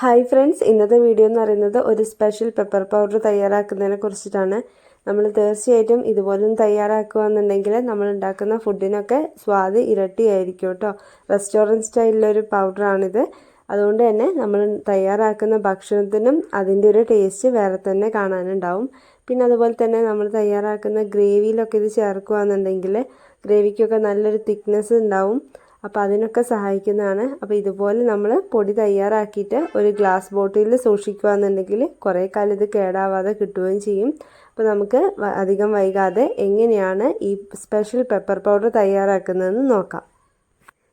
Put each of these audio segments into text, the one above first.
Hi friends ഇന്നത്തെ video എന്ന് പറയുന്നത് ഒരു സ്പെഷ്യൽ പെപ്പർ പൗഡർ തയ്യാറാക്കുന്നതിനെ കുറിച്ചിട്ടാണ്. നമ്മൾ തീർച്ചയായിട്ടും ഇതുപോലും തയ്യാറാക്കുകയെന്നുണ്ടെങ്കിൽ നമ്മൾ ഉണ്ടാക്കുന്ന ഫുഡിനൊക്കെ സ്വാദ് ഇരട്ടിയായിരിക്കും കേട്ടോ. റെസ്റ്റോറന്റ് സ്റ്റൈലിലൊരു പൗഡറാണിത് അതുകൊണ്ട് തന്നെ നമ്മൾ തയ്യാറാക്കുന്ന ഭക്ഷണത്തിനും അതിന്റെ ഒരു ടേസ്റ്റ് വേറെ തന്നെ കാണാനുണ്ടാവും. പിന്നെ അതുപോലെ തന്നെ നമ്മൾ തയ്യാറാക്കുന്ന ഗ്രേവിയിലൊക്കെ ഇത് ചേർക്കുകയാണെന്നുണ്ടെങ്കിൽ ഗ്രേവിക്കൊക്കെ നല്ലൊരു തിക്നെസ് ഉണ്ടാവും. അപ്പോൾ അതിനൊക്കെ സഹായിക്കുന്നതാണ്. അപ്പോൾ ഇതുപോലെ നമ്മൾ പൊടി തയ്യാറാക്കിയിട്ട് ഒരു ഗ്ലാസ് ബോട്ടിലിൽ സൂക്ഷിക്കുകയെന്നുണ്ടെങ്കിൽ കുറേ കാലം ഇത് കേടാവാതെ കിട്ടുകയും ചെയ്യും. അപ്പോൾ നമുക്ക് അധികം വൈകാതെ എങ്ങനെയാണ് ഈ സ്പെഷ്യൽ പെപ്പർ പൗഡർ തയ്യാറാക്കുന്നതെന്ന് നോക്കാം.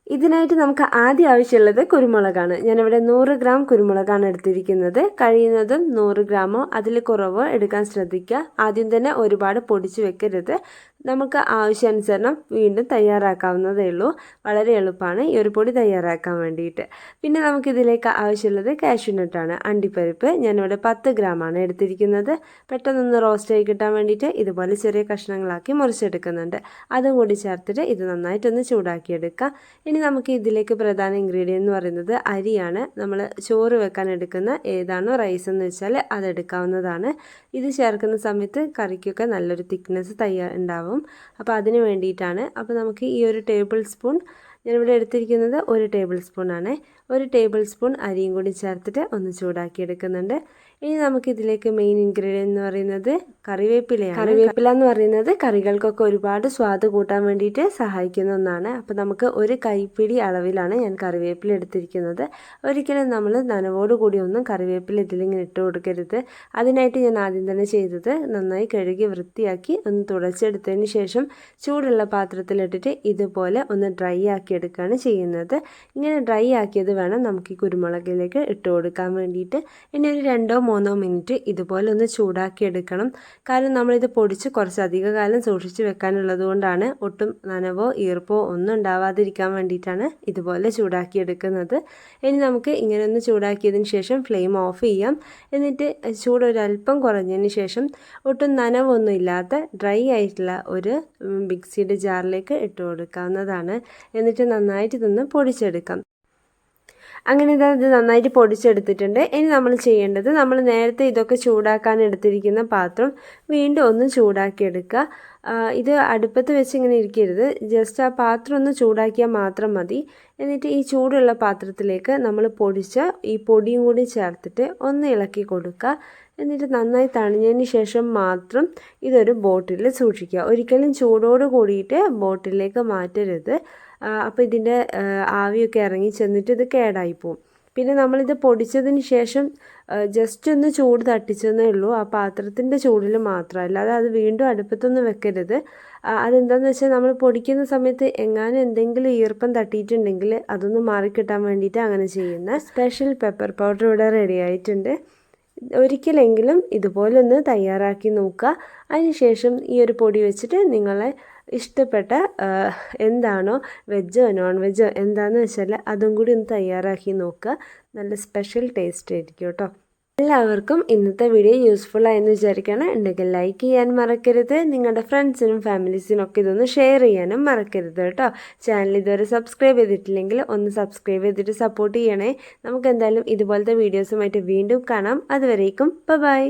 ഇതിനായിട്ട് നമുക്ക് ആദ്യം ആവശ്യമുള്ളത് കുരുമുളകാണ്. ഞാനിവിടെ നൂറ് ഗ്രാം കുരുമുളകാണ് എടുത്തിരിക്കുന്നത്. കഴിയുന്നതും നൂറ് ഗ്രാമോ അതിൽ കുറവോ എടുക്കാൻ ശ്രദ്ധിക്കുക. ആദ്യം തന്നെ ഒരുപാട് പൊടിച്ചു വെക്കരുത്. നമുക്ക് ആവശ്യാനുസരണം വീണ്ടും തയ്യാറാക്കാവുന്നതേ ഉള്ളൂ. വളരെ എളുപ്പമാണ് ഈ ഒരു പൊടി തയ്യാറാക്കാൻ വേണ്ടിയിട്ട്. പിന്നെ നമുക്കിതിലേക്ക് ആവശ്യമുള്ളത് കാഷ്യൂനട്ടാണ്. അണ്ടിപ്പരിപ്പ് ഞാനിവിടെ പത്ത് ഗ്രാമാണ് എടുത്തിരിക്കുന്നത്. പെട്ടെന്നൊന്ന് റോസ്റ്റ് ആയി കിട്ടാൻ വേണ്ടിയിട്ട് ഇതുപോലെ ചെറിയ കഷ്ണങ്ങളാക്കി മുറിച്ചെടുക്കുന്നുണ്ട്. അതും കൂടി ചേർത്തിട്ട് ഇത് നന്നായിട്ടൊന്ന് ചൂടാക്കിയെടുക്കാം. ഇനി നമുക്ക് ഇതിലേക്ക് പ്രധാന ഇൻഗ്രീഡിയൻ എന്ന് പറയുന്നത് അരിയാണ്. നമ്മൾ ചോറ് വെക്കാൻ എടുക്കുന്ന ഏതാണോ റൈസ് എന്ന് വെച്ചാൽ അതെടുക്കാവുന്നതാണ് ഇത് ചേർക്കുന്ന സമയത്ത് കറിക്കൊക്കെ നല്ലൊരു തിക്നെസ് തയ്യാ ഉണ്ടാവും. അപ്പോൾ അതിന് വേണ്ടിയിട്ടാണ്. അപ്പോൾ നമുക്ക് ഈ ഒരു ടേബിൾ സ്പൂൺ ഞാനിവിടെ എടുത്തിരിക്കുന്നത് ഒരു ടേബിൾ സ്പൂൺ ആണ്. ഒരു ടേബിൾ സ്പൂൺ അരിയും കൂടി ചേർത്തിട്ട് ഒന്ന് ചൂടാക്കി എടുക്കുന്നുണ്ട് ഇനി നമുക്ക് ഇതിലേക്ക് മെയിൻ ഇൻഗ്രീഡിയൻ എന്ന് പറയുന്നത് കറിവേപ്പിലയാണ്. കറിവേപ്പില എന്ന് പറയുന്നത് കറികൾക്കൊക്കെ ഒരുപാട് സ്വാദ് കൂട്ടാൻ വേണ്ടിയിട്ട് സഹായിക്കുന്ന ഒന്നാണ്. അപ്പോൾ നമുക്ക് ഒരു കൈപ്പിടി അളവിലാണ് ഞാൻ കറിവേപ്പില എടുത്തിരിക്കുന്നത്. ഒരിക്കലും നമ്മൾ നനവോട് കൂടി ഒന്നും കറിവേപ്പില ഇതിലിങ്ങനെ ഇട്ട് കൊടുക്കരുത്. അതിനായിട്ട് ഞാൻ ആദ്യം തന്നെ ചെയ്തത് നന്നായി കഴുകി വൃത്തിയാക്കി ഒന്ന് തുടച്ചെടുത്തതിന് ശേഷം ചൂടുള്ള പാത്രത്തിലിട്ടിട്ട് ഇതുപോലെ ഒന്ന് ഡ്രൈ ആക്കി എടുക്കുകയാണ് ചെയ്യുന്നത്. ഇങ്ങനെ ഡ്രൈ ആക്കിയത് വേണം നമുക്ക് ഈ കുരുമുളകിലേക്ക് ഇട്ട് കൊടുക്കാൻ വേണ്ടിയിട്ട്. ഇനി ഒരു രണ്ടോ മൂന്നോ മിനിറ്റ് ഇതുപോലെ ഒന്ന് ചൂടാക്കി എടുക്കണം. കാരണം നമ്മളിത് പൊടിച്ച് കുറച്ച് അധിക കാലം സൂക്ഷിച്ച് വെക്കാനുള്ളത് കൊണ്ടാണ് ഒട്ടും നനവോ ഈർപ്പോ ഒന്നും ഉണ്ടാവാതിരിക്കാൻ വേണ്ടിയിട്ടാണ് ഇതുപോലെ ചൂടാക്കി എടുക്കുന്നത്. ഇനി നമുക്ക് ഇങ്ങനെ ഒന്ന് ചൂടാക്കിയതിന് ശേഷം ഫ്ലെയിം ഓഫ് ചെയ്യാം. എന്നിട്ട് ചൂട് ഒരല്പം കുറഞ്ഞതിന് ശേഷം ഒട്ടും നനവൊന്നും ഇല്ലാത്ത ഡ്രൈ ആയിട്ടുള്ള ഒരു മിക്സിയുടെ ജാറിലേക്ക് ഇട്ട് കൊടുക്കാവുന്നതാണ്. എന്നിട്ട് നന്നായിട്ട് ഇതൊന്ന് പൊടിച്ചെടുക്കാം. അങ്ങനെ ഇത് നന്നായിട്ട് പൊടിച്ചെടുത്തിട്ടുണ്ട്. ഇനി നമ്മൾ ചെയ്യേണ്ടത് നമ്മൾ നേരത്തെ ഇതൊക്കെ ചൂടാക്കാൻ എടുത്തിരിക്കുന്ന പാത്രം വീണ്ടും ഒന്ന് ചൂടാക്കിയെടുക്കുക ഇത് അടുപ്പത്ത് വെച്ച് ഇങ്ങനെ ഇരിക്കരുത്. ജസ്റ്റ് ആ പാത്രം ഒന്ന് ചൂടാക്കിയാൽ മാത്രം മതി. എന്നിട്ട് ഈ ചൂടുള്ള പാത്രത്തിലേക്ക് നമ്മൾ പൊടിച്ച ഈ പൊടിയും കൂടി ചേർത്തിട്ട് ഒന്ന് ഇളക്കി കൊടുക്കുക. എന്നിട്ട് നന്നായി തണിഞ്ഞതിന് ശേഷം മാത്രം ഇതൊരു ബോട്ടിൽ സൂക്ഷിക്കുക. ഒരിക്കലും ചൂടോട് കൂടിയിട്ട് ബോട്ടിലേക്ക് മാറ്റരുത്. അപ്പോൾ ഇതിന്റെ ആവിയൊക്കെ ഇറങ്ങി ചെന്നിട്ട് ഇത് കേടായി പോകും പിന്നെ നമ്മളിത് പൊടിച്ചതിന് ശേഷം ജസ്റ്റ് ഒന്ന് ചൂട് തട്ടിച്ചെന്നേ ഉള്ളൂ. ആ പാത്രത്തിന്റെ ചൂടിൽ മാത്രം. അല്ലാതെ അത് വീണ്ടും അടുപ്പത്തൊന്നും വെക്കരുത്. അതെന്താണെന്ന് വെച്ചാൽ നമ്മൾ പൊടിക്കുന്ന സമയത്ത് എങ്ങാനും എന്തെങ്കിലും ഈർപ്പം തട്ടിയിട്ടുണ്ടെങ്കിൽ അതൊന്ന് മാറിക്കിട്ടാൻ വേണ്ടിയിട്ട് അങ്ങനെ ചെയ്യുന്ന. സ്പെഷ്യൽ പെപ്പർ പൗഡർ ഇവിടെ റെഡി ആയിട്ടുണ്ട്. ഒരിക്കലെങ്കിലും ഇതുപോലൊന്ന് തയ്യാറാക്കി നോക്കുക. അതിനുശേഷം ഈ ഒരു പൊടി വെച്ചിട്ട് നിങ്ങളെ ഇഷ്ടപ്പെട്ട എന്താണോ വെജോ നോൺ വെജോ എന്താണെന്ന് വെച്ചാൽ അതും കൂടി ഒന്ന് തയ്യാറാക്കി നോക്കുക. നല്ല സ്പെഷ്യൽ ടേസ്റ്റ് ആയിരിക്കും കേട്ടോ. എല്ലാവർക്കും ഇന്നത്തെ വീഡിയോ യൂസ്ഫുൾ ആയെന്ന് വിചാരിക്കണം ഉണ്ടെങ്കിൽ ലൈക്ക് ചെയ്യാൻ മറക്കരുത്. നിങ്ങളുടെ ഫ്രണ്ട്സിനും ഫാമിലീസിനും ഒക്കെ ഇതൊന്ന് ഷെയർ ചെയ്യാനും മറക്കരുത് കേട്ടോ. ചാനൽ ഇതുവരെ സബ്സ്ക്രൈബ് ചെയ്തിട്ടില്ലെങ്കിൽ ഒന്ന് സബ്സ്ക്രൈബ് ചെയ്തിട്ട് സപ്പോർട്ട് ചെയ്യണേ. നമുക്ക് എന്തായാലും ഇതുപോലത്തെ വീഡിയോസുമായിട്ട് വീണ്ടും കാണാം. അതുവരേക്കും ബൈ